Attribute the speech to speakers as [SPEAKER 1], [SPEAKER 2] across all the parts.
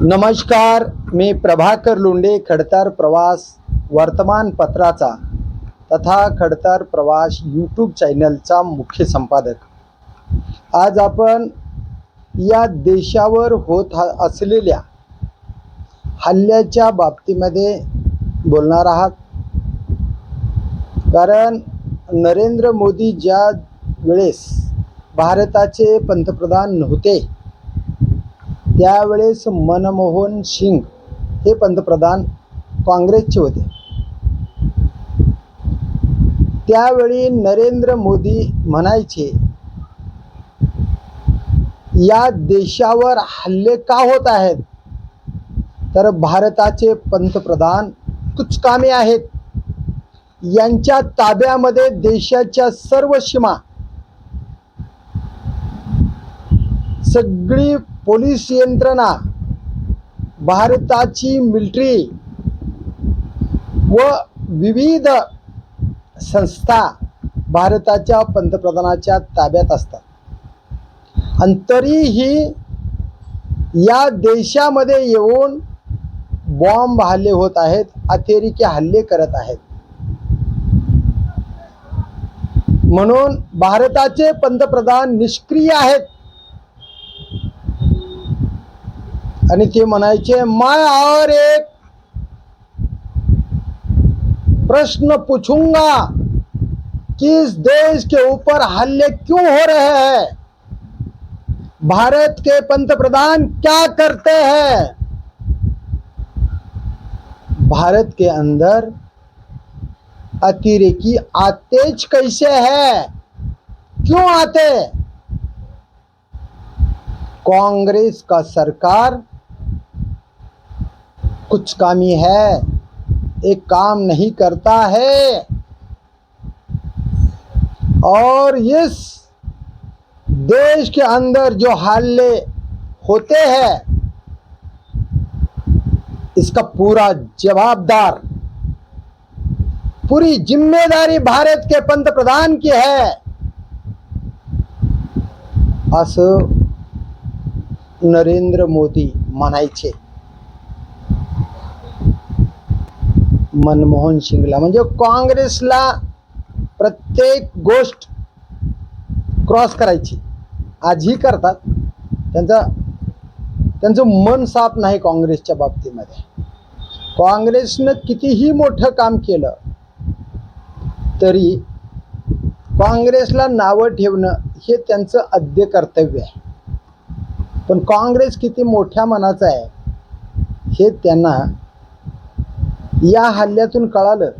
[SPEAKER 1] नमस्कार मी प्रभाकर लोंढे खडतर प्रवास वर्तमानपत्राचा तथा खडतर प्रवास यूट्यूब चॅनलचा मुख्य संपादक. आज आपण या देशावर होत हा असलेल्या हल्ल्याच्या बाबतीमध्ये बोलणार आहात. कारण नरेंद्र मोदी ज्या वेळेस भारताचे पंतप्रधान नव्हते त्यावेळेस मनमोहन सिंग हे पंतप्रधान काँग्रेसचे होते. त्यावेळी नरेंद्र मोदी म्हणायचे या देशावर हल्ले का होत आहेत? तर भारताचे पंतप्रधान कुचकामी आहेत. यांच्या ताब्यामध्ये देशाच्या सर्व सीमा सगळी पोलीस यंत्रणा भारताची मिल्ट्री व विविध संस्था भारताच्या पंतप्रधानाच्या ताब्यात असतात. आणि तरीही या देशामध्ये येऊन बॉम्ब हल्ले होत आहेत अतिरेकी हल्ले करत आहेत. म्हणून भारताचे पंतप्रधान निष्क्रिय आहेत. आणि ते म्हणायचे मैं और एक प्रश्न पूछूँगा कि इस देश के ऊपर हल्ले क्यों हो रहे हैं? भारत के पंतप्रधान क्या करते हैं? भारत के अंदर अतिरेकी आतेज कैसे है? क्यों आते? कांग्रेस का सरकार कुछ कामी है, एक काम नहीं करता है। और इस देश के अंदर जो हल्ले होते हैं, इसका पूरा जवाबदार, पूरी ज़िम्मेदारी भारत के पंतप्रधान की है। असं नरेंद्र मोदी मनाई म्हणायचे मनमोहन सिंगला म्हणजे काँग्रेसला प्रत्येक गोष्ट क्रॉस करायची. आजही करतात. त्यांचा त्यांचं मन साफ नाही काँग्रेसच्या बाबतीमध्ये. काँग्रेसनं कितीही मोठं काम केलं तरी काँग्रेसला नावं ठेवणं हे त्यांचं अद्य कर्तव्य आहे. पण काँग्रेस किती मोठ्या मनाचं आहे हे त्यांना या हल्ल्यातून कळालं.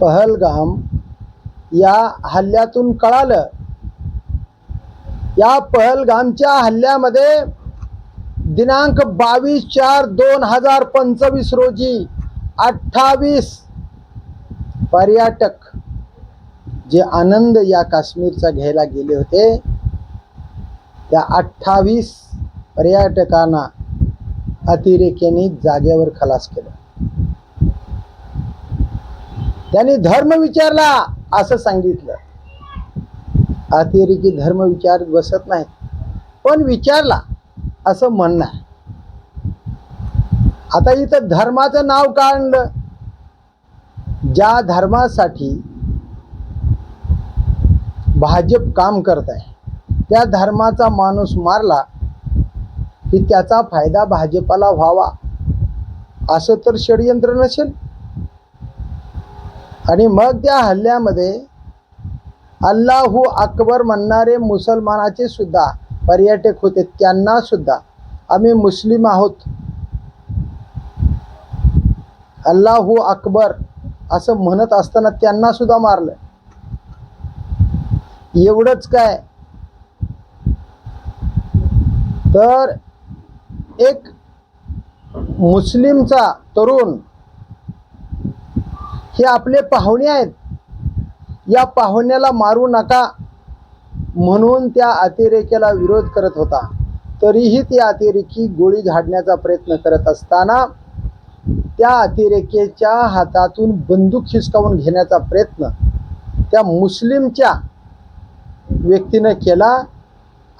[SPEAKER 1] पहलगाम या हल्ल्यातून कळालं. या पहलगामच्या हल्ल्यामध्ये दिनांक बावीस चार दोन हजार पंचवीस रोजी अठ्ठावीस पर्यटक जे आनंद या काश्मीरचा घ्यायला गेले होते त्या अठ्ठावीस पर्यटकांना अतिरेक्याने जागेवर खलास केलं. त्यांनी धर्म विचारला असं सांगितलं. अतिरेकी धर्म विचार बसत नाहीत पण विचारला असं म्हणणं आहे आता इथं धर्माचं नाव काढलं ज्या धर्मासाठी भाजप काम करत आहे त्या धर्माचा माणूस मारला की त्याचा फायदा भाजपाला व्हावा. असं तर षडयंत्र नसेल. आणि मग त्या हल्ल्यामध्ये अल्लाहू अकबर म्हणणारे मुसलमानाचे सुद्धा पर्यटक होते त्यांना सुद्धा आम्ही मुस्लिम आहोत. अल्लाहू अकबर असं म्हणत असताना त्यांना सुद्धा मारलं. एवढंच काय? तर एक मुस्लिमचा तरुण हे आपले पाहुणे आहेत. या पाहुण्याला मारू नका म्हणून त्या अतिरेक्याला विरोध करत होता. तरीही ती अतिरेकी गोळी झाडण्याचा प्रयत्न करत असताना त्या अतिरेकेच्या हातातून बंदूक हिसकावून घेण्याचा प्रयत्न त्या मुस्लिमच्या व्यक्तीनं केला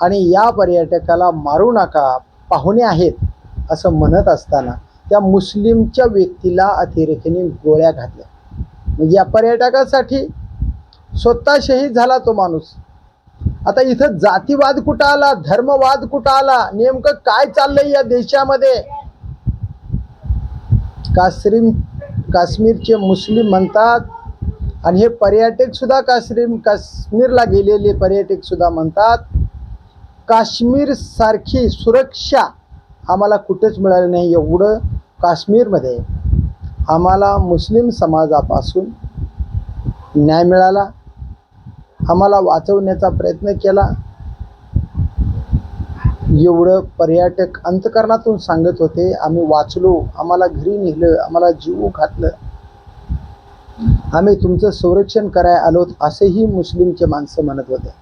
[SPEAKER 1] आणि या पर्यटकाला मारू नका. पाहुणे आहेत असं म्हणत असताना त्या मुस्लिमच्या व्यक्तीला अतिरेकीने गोळ्या घातल्या. म्हणजे या पर्यटकासाठी स्वतः शहीद झाला तो माणूस. आता इथं जातीवाद कुठं आला धर्मवाद कुठं आला नेमकं काय चाललंय या देशामध्ये? काश्मीर काश्मीरचे मुस्लिम म्हणतात आणि हे पर्यटक सुद्धा काश्मीर काश्मीरला गेलेले पर्यटक सुद्धा म्हणतात काश्मीर सारखी सुरक्षा आम्हाला कुठेच मिळाली नाही. एवढं काश्मीरमध्ये आम्हाला मुस्लिम समाजापासून न्याय मिळाला. आम्हाला वाचवण्याचा प्रयत्न केला. एवढं पर्यटक अंतकरणातून सांगत होते. आम्ही वाचलो आम्हाला घरी नेलं आम्हाला जीव घातलं. आम्ही तुमचं संरक्षण करायला आलोत असेही मुस्लिमचे माणसं म्हणत होते.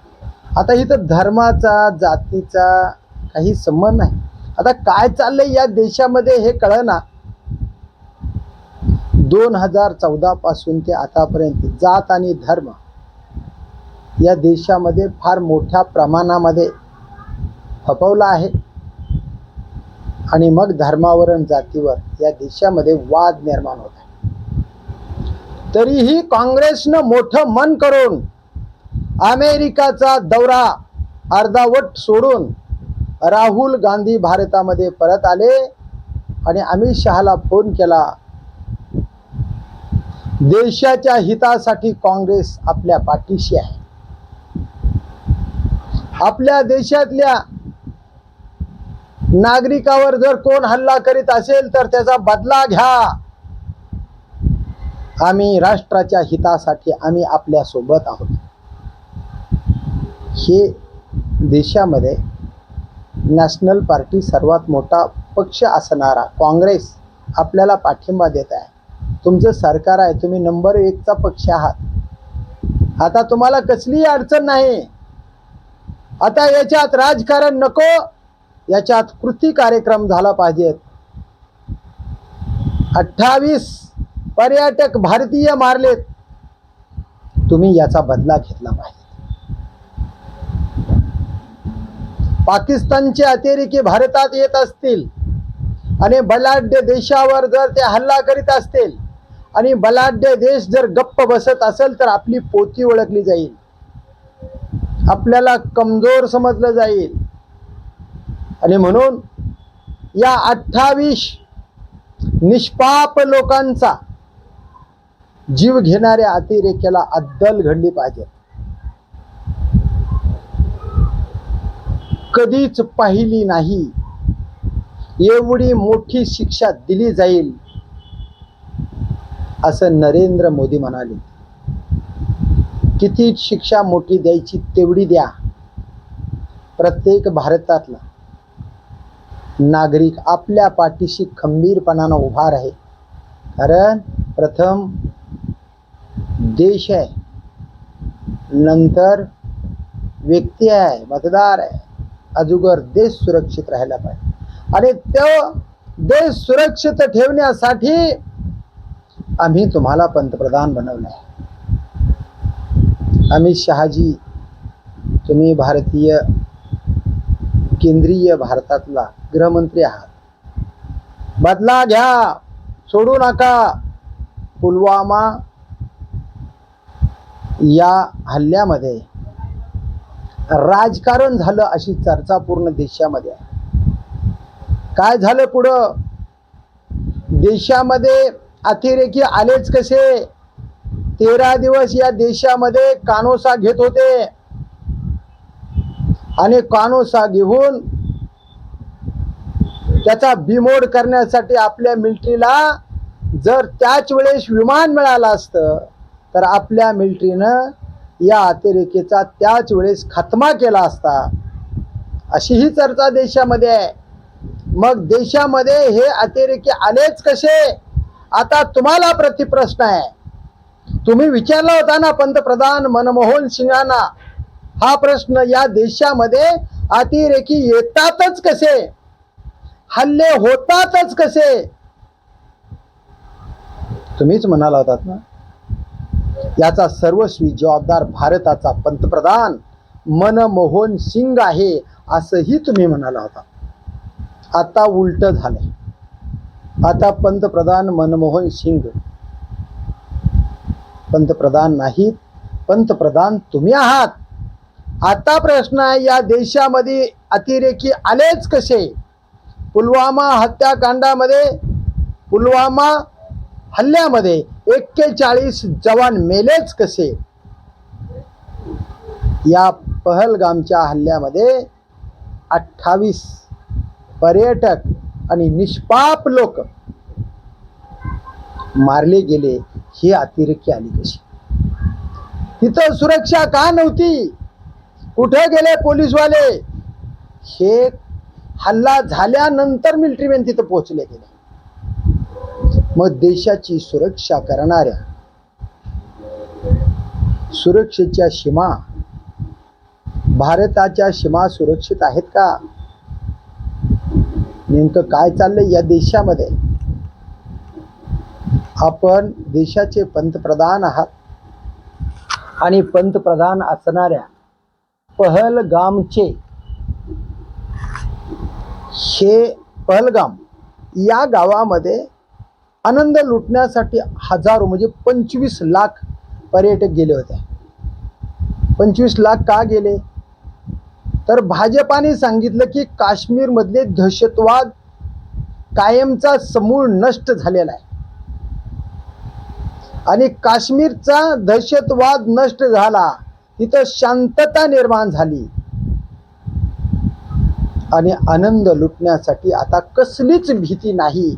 [SPEAKER 1] आता इथं धर्माचा जातीचा काही संबंध नाही. आता काय चाललंय या देशामध्ये हे कळना. दोन हजार चौदा पासून ते आतापर्यंत जात आणि धर्म या देशामध्ये फार मोठ्या प्रमाणामध्ये फपवला आहे. आणि मग धर्मावरण जातीवर या देशामध्ये वाद निर्माण होत आहे. तरीही काँग्रेसनं मोठं मन करून अमेरिकाचा दौरा. अर्धावट सोडून राहुल गांधी भारतामध्ये परत आले आणि अमित शहाला फोन केला. देशाच्या हितासाठी काँग्रेस आपल्या पाठीशी आहे. आपल्या देशातल्या नागरिकावर जर कोण हल्ला करीत असेल तर त्याचा बदला घ्या. आम्ही राष्ट्राच्या हितासाठी आम्ही आपल्यासोबत आहोत. हे देशामध्ये नॅशनल पार्टी सर्वात मोठा पक्ष असणारा काँग्रेस आपल्याला पाठिंबा देत आहे. तुमचं सरकार आहे तुम्ही नंबर एकचा पक्ष आहात. आता तुम्हाला कसलीही अडचण नाही. आता याच्यात राजकारण नको याच्यात कृती कार्यक्रम झाला पाहिजेत. अठ्ठावीस पर्यटक भारतीय मारलेत. तुम्ही याचा बदला घेतला पाहिजे. पाकिस्तानचे अतिरेकी भारतात येत असतील आणि बलाढ्य देशावर जर ते हल्ला करीत असतील आणि बलाढ्य देश जर गप्प बसत असेल तर आपली पोती ओळखली जाईल. आपल्याला कमजोर समजलं जाईल. आणि म्हणून या अठ्ठावीस निष्पाप लोकांचा जीव घेणाऱ्या अतिरेक्याला अद्दल घडली पाहिजे. कधीच पाहिली नाही. एवढी मोठी शिक्षा दिली जाईल असं नरेंद्र मोदी म्हणाले. किती शिक्षा मोठी द्यायची तेवढी द्या. प्रत्येक भारतातला नागरिक आपल्या पाठीशी खंबीरपणानं उभा आहे कारण प्रथम देश आहे नंतर व्यक्ती आहे मतदार आहे. अजूगर देश सुरक्षित राहायला पाहिजे. आणि तो देश सुरक्षित ठेवण्यासाठी आम्ही तुम्हाला पंतप्रधान बनवलं आहे अमित शहाजी तुम्ही भारतीय केंद्रीय भारतातला गृहमंत्री आहात. बदला घ्या सोडू नका. पुलवामा या हल्ल्यामध्ये राजकारण झालं अशी चर्चा पूर्ण देशामध्ये काय झालं पुढं? देशामध्ये अतिरेकी आलेच कसे? तेरा दिवस या देशामध्ये कानोसा घेत होते. आणि कानोसा घेऊन त्याचा बिमोड करण्यासाठी आपल्या मिलिटरीला जर त्याच वेळेस विमान मिळालं असतं तर आपल्या मिलिटरीनं या अतिरेकीचा त्याच वेळेस खात्मा केला असता. अशी ही चर्चा देशामध्ये आहे. मग देशामध्ये हे अतिरेकी आलेच कसे? आता तुम्हाला प्रतिप्रश्न आहे. तुम्ही विचारला होता ना पंतप्रधान मनमोहन सिंगांना? हा प्रश्न या देशामध्ये अतिरेकी येतातच कसे? हल्ले होतातच कसे? तुम्हीच म्हणाला होतात ना. याचा सर्वस्वी जबाबदार भारताचा पंतप्रधान मनमोहन सिंग आहे असंही तुम्ही म्हणाला होता. आता उलट झालंय. आता पंतप्रधान मनमोहन सिंग. पंतप्रधान नाहीत पंतप्रधान तुम्ही आहात. आता प्रश्न आहे या देशामध्ये अतिरेकी आलेच कसे? पुलवामा हत्याकांडामध्ये पुलवामा हल्ल्यामध्ये एक्केचाळीस जवान मेलेच कसे? या पहलगामच्या हल्ल्यामध्ये अठ्ठावीस पर्यटक आणि निष्पाप लोक मारले गेले ही अतिरेकी आली कशी? तिथं सुरक्षा का नव्हती? कुठे गेले पोलीसवाले? हे हल्ला झाल्यानंतर मिलिटरीमॅन तिथं पोहोचले गेले. मग देशाची सुरक्षा करणाऱ्या सुरक्षेच्या सीमा भारताच्या सीमा सुरक्षित आहेत का? नेमकं काय चाललंय या देशामध्ये? आपण देशाचे पंतप्रधान आहात आणि पंतप्रधान असणाऱ्या पहलगामचे हे पहलगाम या गावामध्ये आनंद लुटण्यासाठी हजारो म्हणजे पंचवीस लाख पर्यटक गेले होते. पंचवीस लाख का गेले? तर भाजपाने सांगितलं की काश्मीरमधले दहशतवाद कायमचा समूळ नष्ट झालेला आहे. आणि काश्मीरचा दहशतवाद नष्ट झाला तिथं शांतता निर्माण झाली. आणि आनंद लुटण्यासाठी आता कसलीच भीती नाही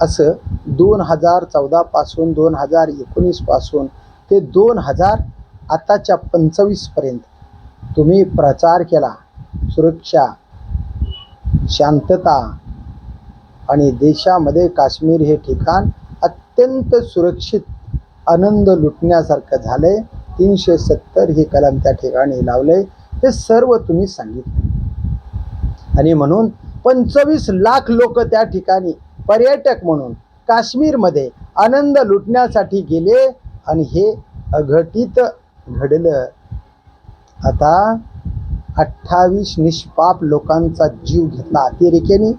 [SPEAKER 1] असं दोन हजार चौदापासून दोन हजार एकोणीसपासून ते दोन हजार आताच्या पंचवीसपर्यंत तुम्ही प्रचार केला. सुरक्षा शांतता आणि देशामध्ये काश्मीर हे ठिकाण अत्यंत सुरक्षित आनंद लुटण्यासारखं झालंय. तीनशे सत्तर हे कलम त्या ठिकाणी लावले. हे सर्व तुम्ही सांगितलं. आणि म्हणून पंचवीस लाख लोक त्या ठिकाणी पर्यटक म्हणून काश्मीरमध्ये आनंद लुटण्यासाठी गेले आणि हे अघटित घडलं. आता अठ्ठावीस निष्पाप लोकांचा जीव घेतला अतिरेक्याने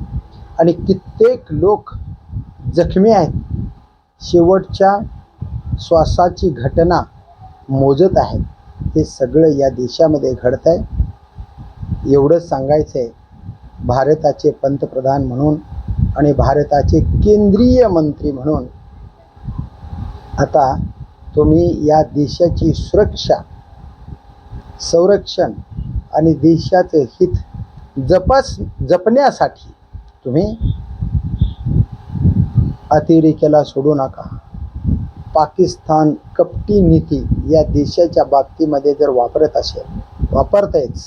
[SPEAKER 1] आणि कित्येक लोक जखमी आहेत. शेवटच्या श्वासाची घटना मोजत आहेत. हे सगळं या देशामध्ये घडत आहे. एवढंच सांगायचं आहे भारताचे पंतप्रधान म्हणून आणि भारताचे केंद्रीय मंत्री म्हणून आता तुम्ही या देशाची सुरक्षा संरक्षण आणि देशाचं हित जपास जपण्यासाठी तुम्ही अतिरेक्याला सोडू नका. पाकिस्तान कपटी नीती या देशाच्या बाबतीमध्ये जर वापरत असेल वापरतायच.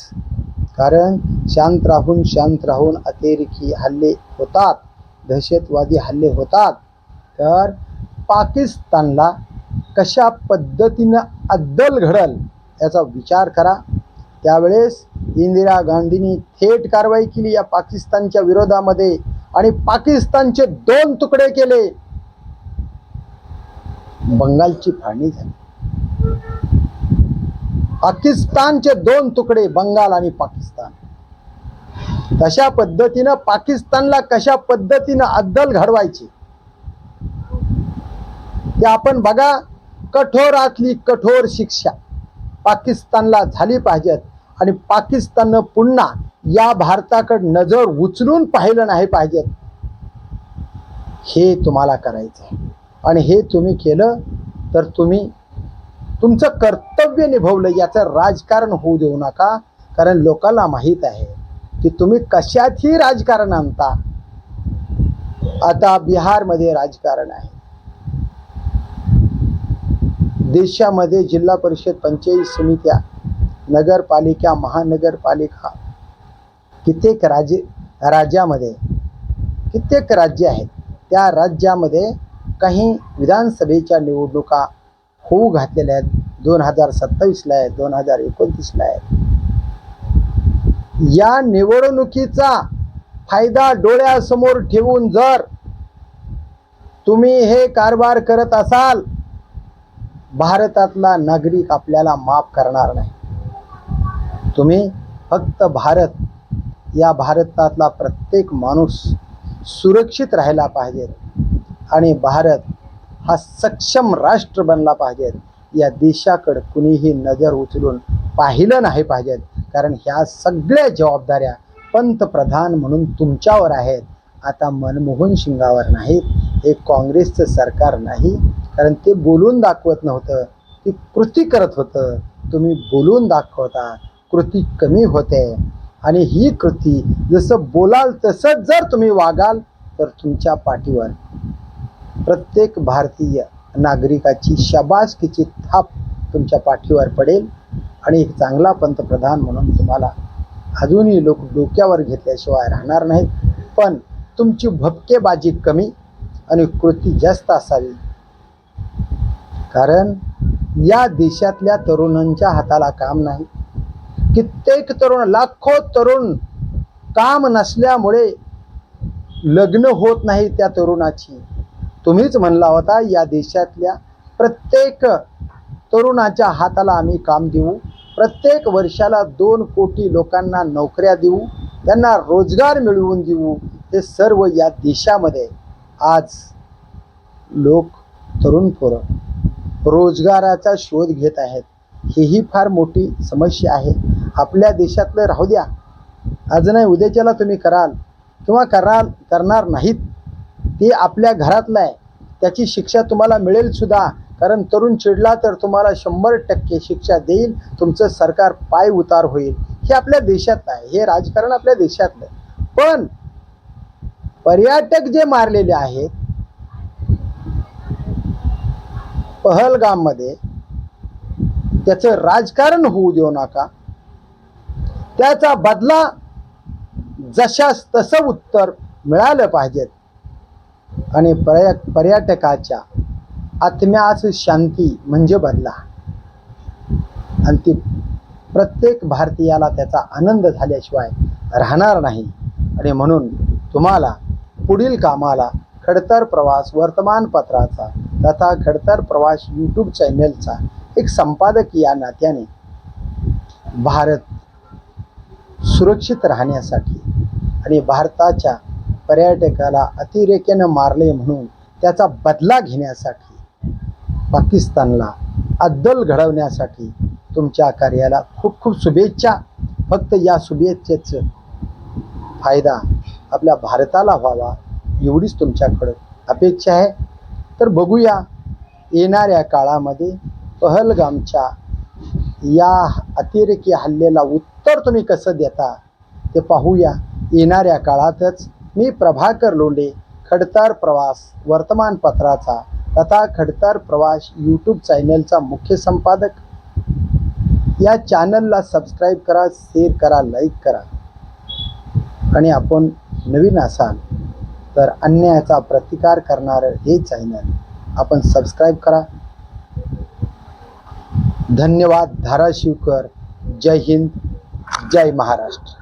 [SPEAKER 1] कारण शांत राहून शांत राहून अतिरेकी हल्ले होतात. दहशतवादी हल्ले होतात. तर पाकिस्तानला कशा पद्धतीनं अद्दल घडल याचा विचार करा. त्यावेळेस इंदिरा गांधींनी थेट कारवाई केली या पाकिस्तानच्या विरोधामध्ये आणि पाकिस्तानचे दोन तुकडे केले. बंगालची फाळणी झाली. पाकिस्तानचे दोन तुकडे बंगाल आणि पाकिस्तान. तशा पद्धतीनं पाकिस्तानला कशा पद्धतीनं अद्दल घडवायची? ते आपण बघा कठोरातली कठोर शिक्षा पाकिस्तानला झाली पाहिजेत. आणि पाकिस्ताननं पुन्हा या भारताकडं नजर उचलून पाहिलं नाही पाहिजेत. हे तुम्हाला करायचं आहे आणि हे तुम्ही केलं तर तुम्ही तुमचं कर्तव्य निभवलं याचं राजकारण होऊ देऊ नका. कारण लोकांना माहीत आहे की तुम्ही कशातही राजकारण आणता आता बिहारमध्ये राजकारण आहे. देशामध्ये जिल्हा परिषद पंचायत समित्या नगरपालिका महानगरपालिका कित्येक राज्य राज्यामध्ये कित्येक राज्य आहेत. त्या राज्यामध्ये काही विधानसभेच्या निवडणुका होऊ घातलेल्या आहेत. दोन हजार सत्तावीसला आहेत दोन हजार एकोणतीसला आहेत. या निवडणुकीचा फायदा डोळ्यासमोर ठेवून जर तुम्ही हे कारभार करत असाल भारतातला नागरिक आपल्याला माफ करणार नाही. तुम्ही फक्त भारत या भारतातला प्रत्येक माणूस सुरक्षित राहायला पाहिजे आणि भारत हा सक्षम राष्ट्र बनला पाहिजे. या देशाकडं कुणीही नजर उचलून पाहिलं नाही पाहिजेत कारण ह्या सगळ्या जबाबदाऱ्या पंतप्रधान म्हणून तुमच्यावर आहेत. आता मनमोहन सिंगावर नाहीत. हे काँग्रेसचं सरकार नाही. कारण ते बोलून दाखवत नव्हतं. ती कृती करत होतं. तुम्ही बोलून दाखवता. कृती कमी होते. आणि ही कृती जसं बोलाल तसंच जर तुम्ही वागाल तर तुमच्या पाठीवर प्रत्येक भारतीय नागरिकाची शबासकीची थाप तुमच्या पाठीवर पडेल. आणि एक चांगला पंतप्रधान म्हणून तुम्हाला अजूनही लोक डोक्यावर घेतल्याशिवाय राहणार नाहीत. पण तुमची भपकेबाजी कमी आणि कृती जास्त असावी. कारण या देशातल्या तरुणांच्या हाताला काम नाही. कित्येक तरुण लाखो तरुण काम नसल्यामुळे लग्न होत नाही त्या तरुणाची. तुम्हीच म्हणला होता या देशातल्या प्रत्येक तरुणाच्या हाताला आम्ही काम देऊ. प्रत्येक वर्षाला दोन कोटी लोकांना नोकऱ्या देऊ त्यांना रोजगार मिळवून देऊ हे सर्व या देशामध्ये आज लोक तरुण पोरं रोजगाराचा शोध घेत आहेत. हेही फार मोठी समस्या आहे. आपल्या देशातलं राहू द्या. आज नाही उद्याच्याला तुम्ही कराल किंवा कराल करणार नाहीत. ते आपल्या घरातलं आहे. त्याची शिक्षा तुम्हाला मिळेलसुद्धा कारण तरुण चिडला तर तुम्हाला शंभर टक्के शिक्षा देईल तुमचं सरकार पाय उतार होईल. हे आपल्या देशात नाही हे राजकारण आपल्या देशात नाही. पण पर्यटक जे मारलेले आहेत पहलगाममध्ये त्याचं राजकारण होऊ देऊ नका. त्याचा बदला जशास तसं उत्तर मिळालं पाहिजेत. आणि पर्य पर्यटकाच्या आत्म्यास शांती म्हणजे बदला. आणि ती प्रत्येक भारतीयाला त्याचा आनंद झाल्याशिवाय राहणार नाही. आणि म्हणून तुम्हाला पुढील कामाला खडतर प्रवास वर्तमानपत्राचा तथा खडतर प्रवास यूट्यूब चॅनेलचा एक संपादक या नात्याने भारत सुरक्षित राहण्यासाठी आणि भारताच्या पर्यटकाला अतिरेक्यानं मारले म्हणून त्याचा बदला घेण्यासाठी पाकिस्तानला अद्दल घडवण्यासाठी तुमच्या कार्याला खूप खूप शुभेच्छा. फक्त या शुभेच्छेचं फायदा आपल्या भारताला व्हावा एवढीच तुमच्याकडं अपेक्षा आहे. तर बघूया येणाऱ्या काळामध्ये पहलगामच्या या अतिरेकी हल्ल्याला उत्तर तुम्ही कसं देता ते पाहूया. येणाऱ्या काळातच मी प्रभाकर लोंढे खडतर प्रवास वर्तमानपत्राचा तथा खडतर प्रवास यूट्यूब चॅनलचा मुख्य संपादक. या चॅनलला सबस्क्राईब करा शेअर करा लाईक करा. आणि आपण नवीन असाल तर अन्यायाचा प्रतिकार करणारं हे चॅनल आपण सबस्क्राईब करा. धन्यवाद धाराशिवकर. जय हिंद जय महाराष्ट्र.